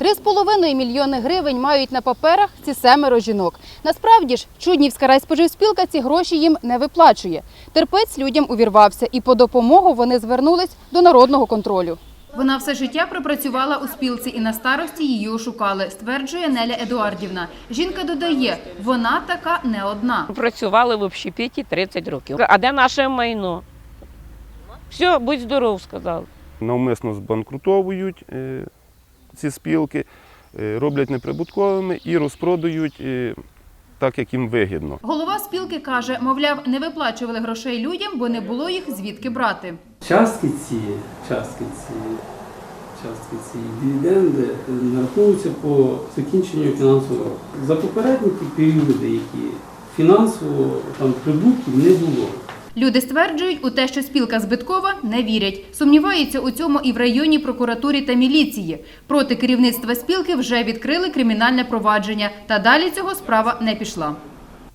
3,5 мільйони гривень мають на паперах ці семеро жінок. Насправді ж, Чуднівська райспоживспілка ці гроші їм не виплачує. Терпець людям увірвався, і по допомогу вони звернулись до народного контролю. Вона все життя пропрацювала у спілці і на старості її ошукали, стверджує Неля Едуардівна. Жінка додає, вона така не одна. Працювали в общепіті 30 років. А де наше майно? Все, будь здоров, сказав. навмисно збанкрутовують е, ці спілки, е, роблять неприбутковими і розпродають е, так, як їм вигідно. Голова спілки каже, мовляв, не виплачували грошей людям, бо не було їх звідки брати. Частки ці, частки ці, частки ці дивіденди нараховуються по закінченню фінансового року. За попередні періоди, які фінансово там прибутків не було. Люди стверджують, у те, що спілка збиткова, не вірять. Сумніваються у цьому і в районній прокуратурі та міліції. Проти керівництва спілки вже відкрили кримінальне провадження. Та далі цього справа не пішла.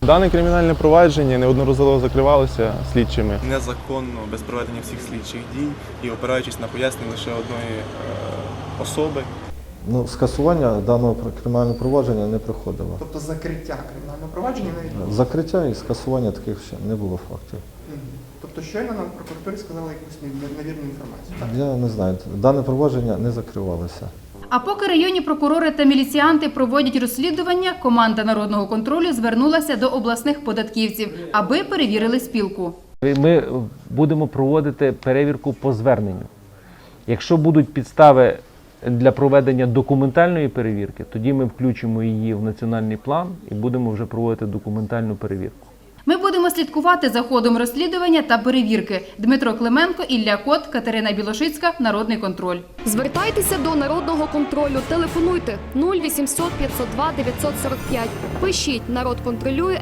Дане кримінальне провадження неодноразово закривалося слідчими. незаконно без проведення всіх слідчих дій і опираючись на пояснення лише одної е, особи. Ну, скасування даного про- кримінального провадження не проходило. Тобто закриття кримінального провадження не відбулося. Закриття і скасування таких ще не було фактів. Мгм. Тобто щойно нам в прокуратурі сказали якусь нев- невірну інформацію. Так? Я не знаю, дане провадження не закривалося. А поки районні прокурори та міліціянти проводять розслідування, команда народного контролю звернулася до обласних податківців, аби перевірили спілку. Ми будемо проводити перевірку по зверненню. Якщо будуть підстави для проведення документальної перевірки, тоді ми включимо її в національний план і будемо вже проводити документальну перевірку. Ми будемо слідкувати за ходом розслідування та перевірки. Дмитро Клименко, Ілля Кот, Катерина Білошицька, Народний контроль. Звертайтеся до народного контролю. Телефонуйте 0800 502 945. Пишіть народ контролює.